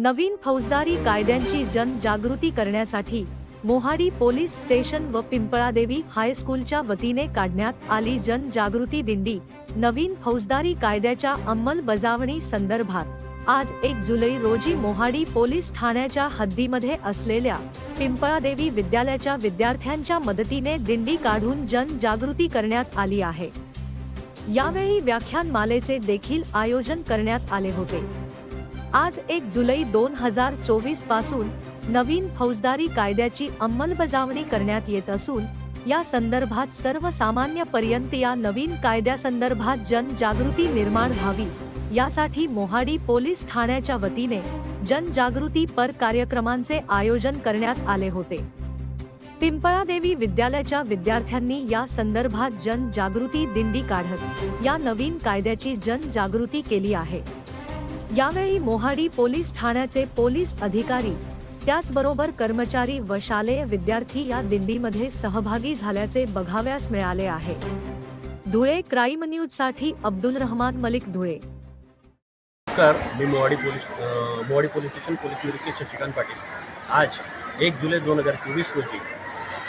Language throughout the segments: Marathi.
नवीन फौजदारी कायद्यांची जनजागृती करण्यासाठी मोहाडी पोलीस स्टेशन व पिंपळादेवी हायस्कूलच्या वतीने काढण्यात आली जनजागृती दिंडी. नवीन फौजदारी कायद्याच्या अंमलबजावणी संदर्भात आज एक जुलै रोजी मोहाडी पोलीस ठाण्याच्या हद्दीमध्ये असलेल्या पिंपळादेवी विद्यालयाच्या विद्यार्थ्यांच्या मदतीने दिंडी काढून जनजागृती करण्यात आली आहे. यावेळी व्याख्यानमालेचे देखील आयोजन करण्यात आले होते. आज एक जुलै दोन हजार चोवीसपासून नवीन फौजदारी कायद्याची अंमलबजावणी करण्यात येत असून या संदर्भात सर्वसामान्यपर्यंत या नवीन कायद्यासंदर्भात जनजागृती निर्माण व्हावी. यासाठी मोहाडी पोलीस ठाण्याच्या वतीने जनजागृती पर कार्यक्रमांचे आयोजन करण्यात आले होते. पिंपळादेवी विद्यालयाच्या विद्यार्थ्यांनी या संदर्भात जनजागृती दिंडी काढत या नवीन कायद्याची जनजागृती केली आहे. यावेळी मोहाडी पोलीस ठाण्याचे पोलीस अधिकारी त्याचबरोबर कर्मचारी व शालेय विद्यार्थी या दिंडीमध्ये सहभागी झाल्याचे बघाव्यास मिळाले आहे. धुळे क्राईम न्यूजसाठी अब्दुल रहमान मलिक धुळे. नमस्कार मी Mowadi police Mowadi police station police निरीक्षक शशिकांत पाटील. आज एक जुलै दोन हजार चोवीस रोजी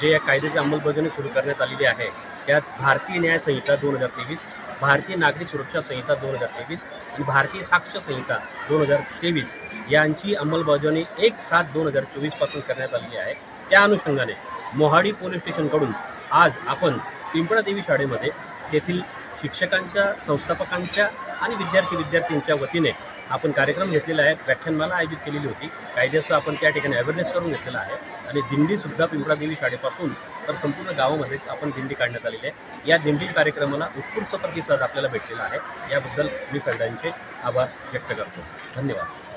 जे या कायद्याची अंमलबजावणी सुरू करण्यात आलेली आहे त्यात भारतीय न्यायसंहिता दोन हजार तेवीस भारतीय नागरी सुरक्षा संहिता दोन हजार तेवीस आणि भारतीय साक्ष संहिता दोन हजार तेवीस यांची अंमलबजावणी एक सात दोन हजार चोवीसपासून करण्यात आलेली आहे. त्या अनुषंगाने मोहाडी पोलीस स्टेशनकडून आज आपण पिंपळादेवी शाळेमध्ये तेथील शिक्षकांच्या संस्थापकांच्या आणि विद्यार्थी विद्यार्थ्यांच्या वतीने आपण कार्यक्रम घेतलेला आहे व्याख्यानमाला आयोजित केलेली होती. कायद्याचं आपण त्या ठिकाणी अवेअरनेस करून घेतलेला आहे. आणि दिंडीसुद्धा पिंपळादेवी शाळेपासून तर संपूर्ण गावामध्ये आपण दिंडी काढण्यात आलेली आहे. या दिंडी कार्यक्रमाला उत्कृष्ट प्रतिसाद आपल्याला भेटलेला आहे. याबद्दल मी सगळ्यांचे आभार व्यक्त करतो. धन्यवाद.